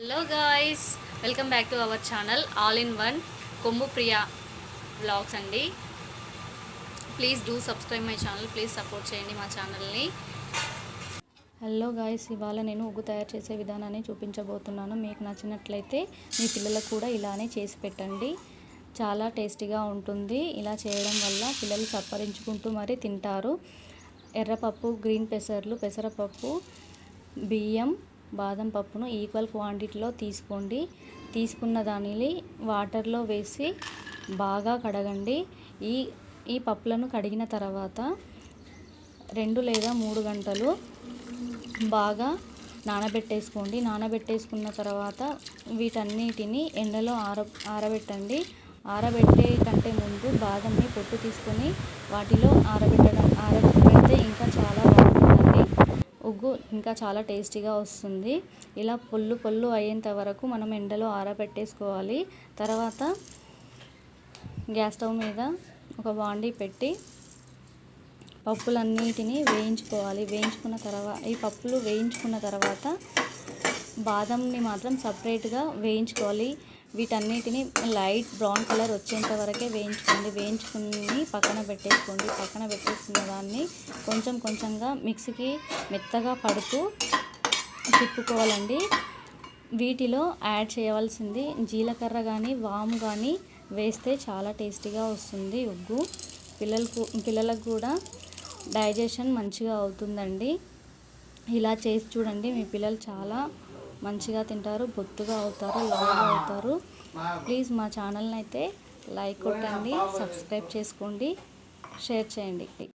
Hello guys welcome back to our channel all in one Kommu Priya blogs అండి. Please do subscribe my channel please support చేయండి మా ఛానల్ని hello guys ఇవాళ నేను ఉగ్గు తయారు చేసే విధానాన్ని చూపించబోతున్నాను. మీకు నచ్చినట్లయితే మీ పిల్లలకు కూడా ఇలానే చేసి పెట్టండి. చాలా టేస్టీగా ఉంటుంది. ఇలా చేయడం వల్ల పిల్లలు సప్పరించుకుంటూ మరీ తింటారు. ఎర్రపప్పు గ్రీన్ పెసర్లు పెసరపప్పు బియ్యం బాదం పప్పును ఈక్వల్ క్వాంటిటీలో తీసుకోండి. తీసుకున్న దానిని వాటర్లో వేసి బాగా కడగండి. ఈ ఈ పప్పులను కడిగిన తర్వాత రెండు లేదా మూడు గంటలు బాగా నానబెట్టేసుకోండి. నానబెట్టేసుకున్న తర్వాత వీటన్నిటిని ఎండలో ఆర ఆరబెట్టండి. ఆరబెట్టే కంటే ముందు బాదంని పొట్టు తీసుకొని వాటిలో ఆరబెట్టడం ఆరబెడితే ఇంకా చాలా బాగుంటుందండి మనకు ఇంకా చాలా టేస్టీగా వస్తుంది. ఇలా పొల్లు పొల్లు అయ్యేంత వరకు మనం ఎండలో ఆరబెట్టేసుకోవాలి. తర్వాత గ్యాస్ స్టవ్ మీద ఒక బాండీ పెట్టి పప్పులన్నిటిని వేయించుకోవాలి. వేయించుకున్న తర్వాత ఈ పప్పులు వేయించుకున్న తర్వాత బాదంని మాత్రం సపరేట్గా వేయించుకోవాలి. వీటన్నిటిని లైట్ బ్రౌన్ కలర్ వచ్చేంత వరకే వేయించుకోండి. వేయించుకుని పక్కన పెట్టేసుకోండి. పక్కన పెట్టేసుకున్న దాన్ని కొంచెం కొంచెంగా మిక్సీకి మెత్తగా పడుతూ తిప్పుకోవాలండి. వీటిలో యాడ్ చేయవలసింది జీలకర్ర కానీ వాము కానీ వేస్తే చాలా టేస్టీగా వస్తుంది ఉగ్గు. పిల్లలకు పిల్లలకు కూడా డైజెషన్ మంచిగా అవుతుందండి. ఇలా చేసి చూడండి మీ పిల్లలు చాలా మంచిగా తింటారు బొత్తుగా అవుతారు లావుగా అవుతారు. ప్లీజ్ మా ఛానల్ని అయితే లైక్ కొట్టండి సబ్స్క్రైబ్ చేసుకోండి షేర్ చేయండి.